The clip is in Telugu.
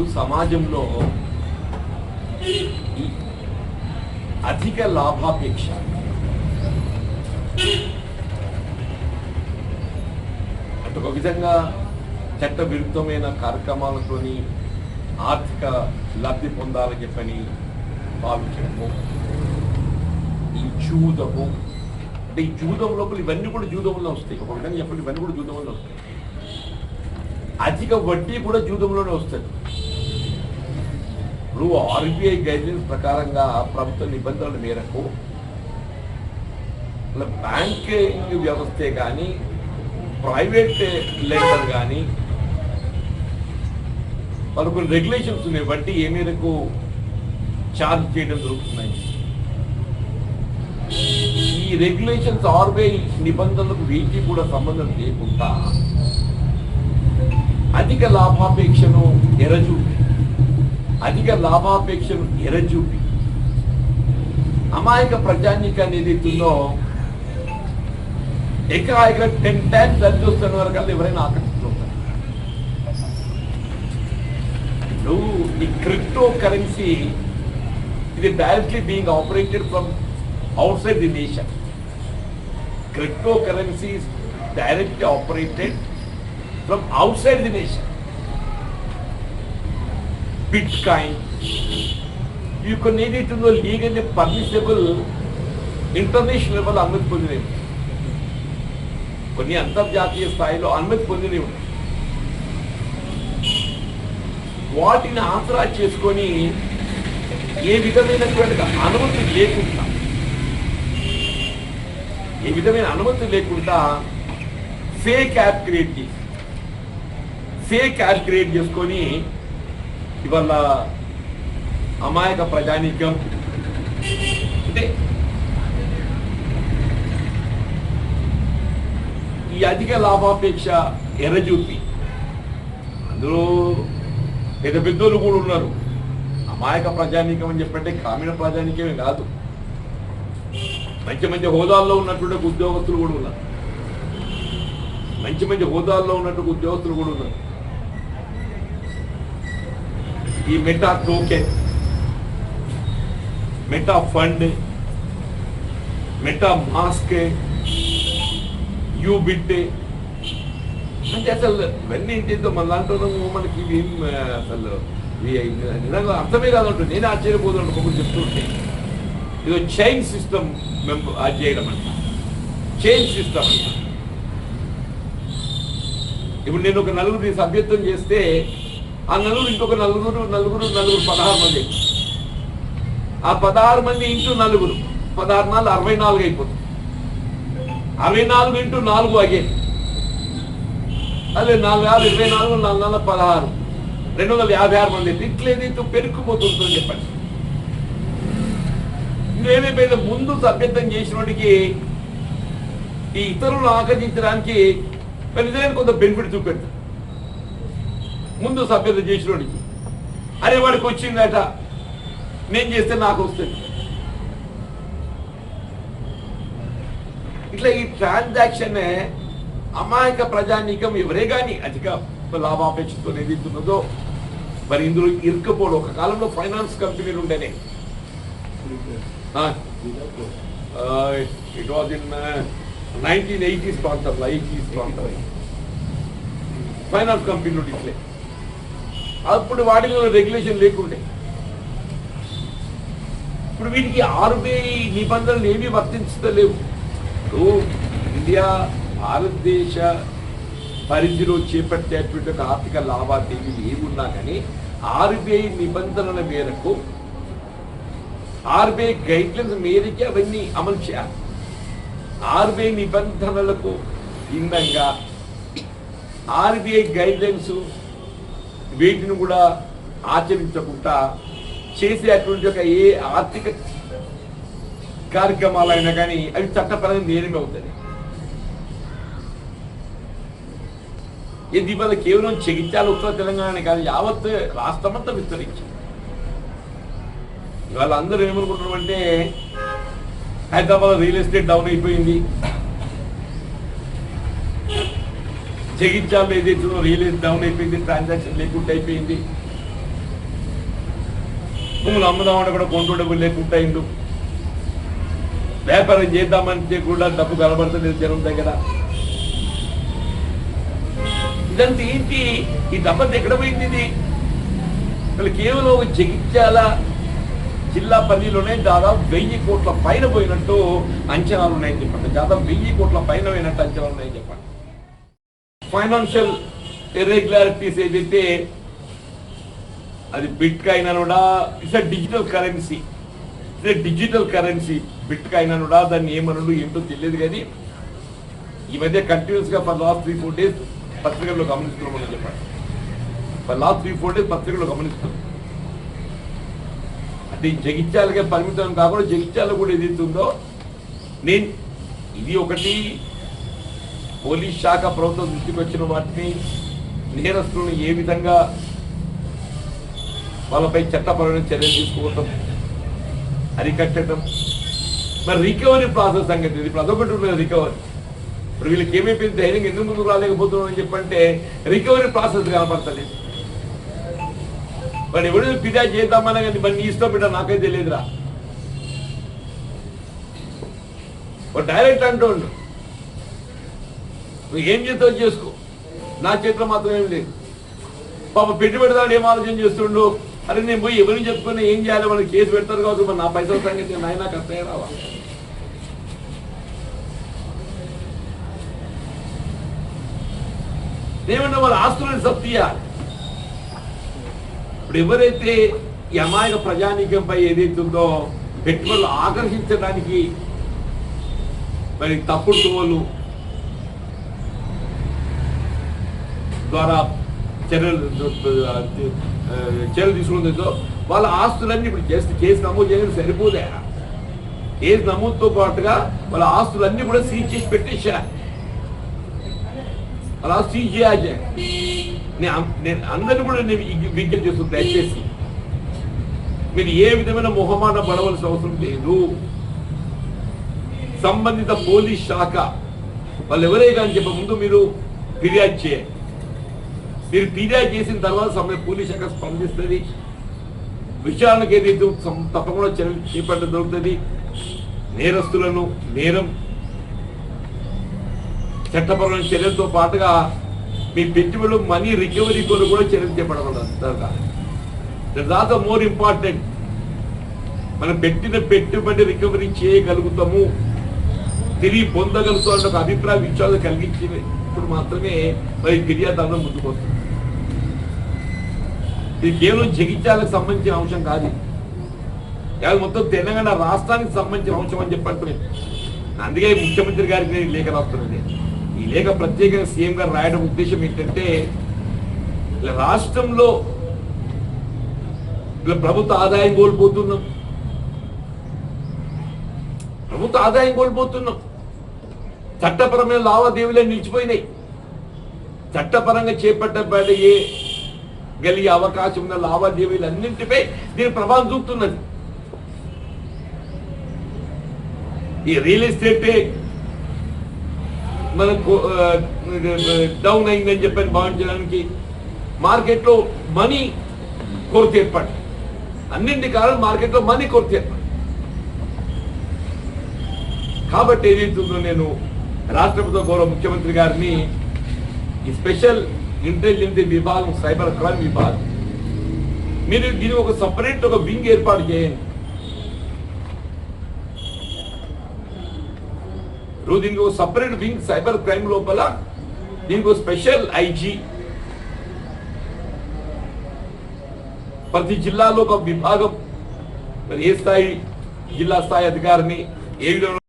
సమాజంలో అధిక లాభాపేక్ష. అంటే ఒక విధంగా చట్ట విరుద్ధమైన కార్యక్రమాలతోని ఆర్థిక లబ్ధి పొందాలని చెప్పని భావించడము. ఈ జూదము. అంటే ఈ జూదం లోపల ఇవన్నీ కూడా జూదంలో వస్తాయి. ఒక విధంగా చెప్పండి ఇవన్నీ కూడా జూదంలో వస్తాయి. అధిక వడ్డీ కూడా జూదంలోనే వస్తుంది. ఇప్పుడు ఆర్బీఐ గైడ్లైన్స్ ప్రకారంగా ప్రభుత్వ నిబంధనల మేరకు బ్యాంకింగ్ వ్యవస్థే కానీ ప్రైవేట్ లెండర్ కానీ వాళ్ళకు కొన్ని రెగ్యులేషన్స్ ఉన్నాయి. బట్టి ఏ మేరకు ఛార్జ్ చేయడం జరుగుతున్నాయి ఈ రెగ్యులేషన్స్ ఆర్బీఐ నిబంధనలకు వీటికి కూడా సంబంధం లేకుండా అధిక లాభాపేక్షను ఎరచూపి అధిక లాభాపేక్షను ఎరచూపి అమాయక ప్రజానీకాన్ని ఏదైతుందో ఎకరాయిగా టెన్ టైమ్స్ అది చూస్తున్న వరకు ఎవరైనా ఆకర్షిస్తుంటారు ఇప్పుడు ఈ క్రిప్టో కరెన్సీ ఇది directly being operated from outside the nation cryptocurrency directly operated from outside the bitcoin ఈ కొన్ని ఏదైతుందో లీగల్లీ పర్మిసిబుల్ ఇంటర్నేషనల్ లెవెల్ అనుమతి పొందినవి కొన్ని అంతర్జాతీయ స్థాయిలో అనుమతి పొందినవి వాటిని ఆసరా చేసుకొని ఏ విధమైనటువంటి అనుమతి లేకుండా ఏ విధమైన అనుమతి లేకుండా ఫేక్ యాప్ క్రియేట్ చేసి ఫేక్ యాప్ క్రియేట్ చేసుకొని ఇవాళ అమాయక ప్రజానీకం. అంటే ఈ అధిక లాభాపేక్ష ఎర్రజూపి. అందులో పెద్ద పెద్దోళ్ళు కూడా ఉన్నారు. అమాయక ప్రజానీకం అని చెప్పంటే గ్రామీణ ప్రజానీకమే కాదు. మంచి మంచి హోదాల్లో ఉన్నటువంటి ఉద్యోగస్తులు కూడా ఉన్నారు. మంచి మంచి హోదాల్లో ఉన్నటువంటి ఉద్యోగస్తులు కూడా ఉన్నారు. ఈ meta token meta fund MetaMask you bit అంటే అసలు ఇవన్నీ ఏంటిదో మన దాంట్లో మనకి ఇవి అసలు నిజంగా అర్థమే కాదంటుంది. నేను ఆశ్చర్యపోతున్నాను ఒకరు చెప్తుంటే. ఇది చైన్ సిస్టమ్ మేము అది చేయడం అంట. చైన్ సిస్టమ్ అంట. ఇప్పుడు నేను ఒక నలుగురిని సభ్యత్వం చేస్తే ఆ నలుగురు ఇంకొక నలుగురు నలుగురు నలుగురు పదహారు మంది. ఆ పదహారు మంది ఇంటూ నలుగురు. పదహారు నాలుగు అరవై నాలుగు అయిపోతుంది. అరవై నాలుగు ఇంటూ నాలుగు అగే. అదే నాలుగు యాభై ఇరవై నాలుగు నాలుగు నాలుగు పదహారు. రెండు వందల యాభై ఆరు మంది. ఇట్లేదైతే పెరుక్కుపోతుందని చెప్పండి. ఏమైపోయిందో ముందు సభ్యత్వం చేసినోడికి ఈ ఇతరులను ఆకర్షించడానికి మరి కొంత బెనిఫిట్ చూపెడతారు ముందు సభ్యత చేసినోడికి. అరే వాడికి వచ్చిందట. నేను చేస్తే నాకు వస్తుంది. ఇట్లా ఈ ట్రాన్సాక్షన్ అమాయక ప్రజానీకం ఎవరే కానీ అధిక లాభాపేక్షతో ఏదైతున్నదో మరి ఇందులో ఇరుక్కుపోవడం ఒక కాలంలో ఫైనాన్స్ కంపెనీలు ఉండేనే. It was in nineteen eighties ప్రాంతంలో ఎయిటీస్ ప్రాంతం ఫైనాన్స్ కంపెనీలు ఇట్లే అప్పుడు వాటిలో రెగ్యులేషన్ లేకుండే. ఇప్పుడు వీటికి ఆర్బీఐ నిబంధనలు ఏమీ వర్తించలేవు. ఇప్పుడు ఇండియా భారతదేశ పరిధిలో చేపట్టేటువంటి ఒక ఆర్థిక లావాదేవీలు ఏమున్నా కానీ ఆర్బీఐ నిబంధనల మేరకు ఆర్బీఐ గైడ్లైన్స్ మేరకే అవన్నీ అమలు చేయాలి. ఆర్బీఐ నిబంధనలకు భిన్నంగా ఆర్బీఐ గైడ్లైన్స్ వీటిని కూడా ఆచరించకుండా చేసేటువంటి ఒక ఏ ఆర్థిక కార్యక్రమాలైనా కానీ అవి చట్టపరంగా నేరమే అవుతుంది ఇది ఇవాళ కేవలం జగిత్యాల ఉత్తర తెలంగాణ కాదు యావత్ రాష్ట్రమంతా విస్తరించింది. ఇవాళ అందరూ అంటే హైదరాబాద్ రియల్ ఎస్టేట్ డౌన్ అయిపోయింది. జగిత్యాలలో ఏదైతే రియల్ డౌన్ అయిపోయింది ట్రాన్సాక్షన్ లేకుండా అయిపోయింది. భూములు అమ్ముదామంటే కూడా కొంటుండే లేకుండా అయిండు. వ్యాపారం చేద్దామంటే కూడా డబ్బు కనబడతలేదు జనం దగ్గర. ఇదంతా ఏంటి? ఈ దెబ్బతి ఎక్కడ పోయింది ఇది? అసలు కేవలం జగిత్యాల జిల్లా పరిధిలోనే దాదాపు వెయ్యి కోట్ల పైన పోయినట్టు అంచనాలు ఉన్నాయని చెప్పండి. దాదాపు వెయ్యి కోట్ల పైన పోయినట్టు అంచనాలు ఉన్నాయని చెప్పండి. ఫైనాన్షియల్ ఇర్రెగ్యులారిటీస్ ఏదైతే అది బిట్ కాయిన్ కూడా it's a digital currency it's digital currency bitcoin కూడా దాన్ని ఏమనడు ఏంటో తెలియదు కానీ ఈ మధ్య కంటిన్యూస్గా for last three four days పత్రికల్లో గమనిస్తున్నామని చెప్పాడు for last three four days పత్రికల్లో గమనిస్తున్నాం. అది జగిత్యాలకే పరిమితం కాకుండా జగిత్యాల కూడా ఏదైతే ఉందో నేను ఇది ఒకటి పోలీస్ శాఖ ప్రభుత్వం దృష్టికి వచ్చిన వాటిని నేరస్తులను ఏ విధంగా వాళ్ళపై చట్టపరమైన చర్యలు తీసుకోవటం అరికట్టడం మరి రికవరీ ప్రాసెస్ సంగతి ఇది. ఇప్పుడు అదొకటి రికవరీ. ఇప్పుడు వీళ్ళకి ఏమైపోయింది? ధైర్యం ఎందుకు ముందుకు రాలేకపోతున్నాం అని చెప్పంటే రికవరీ ప్రాసెస్ కనపడతలేదు. మరి ఎవరు ఫిర్యాదు చేద్దామన్నా కానీ మరి నీ ఇష్టం బిడ్డ నాకైతే తెలియదురా వాడు డైరెక్ట్ అంటుండు. నువ్వు ఏం చేస్తావు చేసుకో. నా చేతిలో మాత్రం ఏం లేదు. పాప పెట్టుబడిదాడు ఏం ఆలోచన చేస్తుండు. అరే నేను పోయి ఎవరిని చెప్పుకుని ఏం చేయాలి? వాళ్ళకి కేసు పెడతారు కావచ్చు మరి నా పైసల సంగతి నాయన కష్టమే రావా? ఏమన్నా వాళ్ళ ఆస్తులను సబ్ ఇప్పుడు ఎవరైతే ఈ అమాయక ప్రజానీకంపై ఏదైతే ఉందో పెట్టుబడులు ఆకర్షించడానికి మరి తప్పుడు తోలు ద్వారా చర్యలు చర్యలు తీసుకుంటుందో వాళ్ళ ఆస్తులన్నీ ఇప్పుడు జస్ట్ కేసు నమోదు చేయడం సరిపోదే? కేసు నమోదుతో పాటుగా వాళ్ళ ఆస్తులన్నీ కూడా సీజ్ చేసి పెట్టేశారు అలా సీజ్ చేయాలి. నేను అందరిని కూడా నేను విజ్ఞప్తి చేస్తుంది దయచేసి మీరు ఏ విధమైన మొహమాట పడవలసిన అవసరం లేదు. సంబంధిత పోలీస్ శాఖ వాళ్ళు ఎవరే కానీ చెప్ప ముందు మీరు ఫిర్యాదు చేయండి. మీరు ఫిర్యాదు చేసిన తర్వాత సమయ పోలీస్ శాఖ స్పందిస్తుంది. విచారణకు ఏదైతే తప్పకుండా చర్యలు చేపట్టడం దొరుకుతుంది నేరస్తులను నేరం చట్టపరమైన చర్యలతో పాటుగా మీ పెట్టుబడులు మనీ రికవరీ కొరకు కూడా చర్యలు చేపట్టబడాలి దాంతో మోర్ ఇంపార్టెంట్ మనం పెట్టిన పెట్టుబడి రికవరీ చేయగలుగుతాము. తిరిగి పొందగలుగుతాం అంటే ఒక అభిప్రాయ విశ్వాసం కలిగించింది. ఇప్పుడు మాత్రమే మరి ఫిర్యాదు ముందుకు వస్తుంది. ఇది కేవలం జగిత్యాలకు సంబంధించిన అంశం కాదు కాదు మొత్తం తెలంగాణ రాష్ట్రానికి సంబంధించిన అంశం అని చెప్పంటున్నాను అందుకే ముఖ్యమంత్రి గారికి నేను లేఖ రాస్తున్నది ఈ లేఖ ప్రత్యేకంగా సీఎం గారు రాయడం ఉద్దేశం ఏంటంటే ఇలా రాష్ట్రంలో ఇలా ప్రభుత్వ ఆదాయం కోల్పోతున్నాం. ప్రభుత్వ ఆదాయం కోల్పోతున్నాం. చట్టపరమైన లావాదేవీలే నిలిచిపోయినాయి. చట్టపరంగా చేపట్టబడే గలిగే అవకాశం ఉన్న లావాదేవీలు అన్నింటిపై దీని ప్రభావం చూపుతున్నది. ఈ రియల్ ఎస్టేట్ మనకు డౌన్ అయిందని చెప్పని భావించడానికి మార్కెట్లో మనీ కొరత ఏర్పడి అన్నింటి కారణం మార్కెట్లో మనీ కొరత ఏర్పడి కాబట్టి ఏదైతుందో నేను రాష్ట్ర ప్రభుత్వ గౌరవ ముఖ్యమంత్రి గారిని ఈ స్పెషల్ ఇంటెలిజెన్స్ విభాగం సైబర్ క్రైమ్ విభాగం మీరు దీని ఒక సపరేట్ ఒక వింగ్ ఏర్పాటు చేయండి. ఇప్పుడు దీనికి ఒక సపరేట్ వింగ్ సైబర్ క్రైమ్ లోపల దీనికి ఒక స్పెషల్ ఐజీ ప్రతి జిల్లాలో ఒక విభాగం మరి ఏ స్థాయి జిల్లా స్థాయి అధికారిని ఏ విధంగా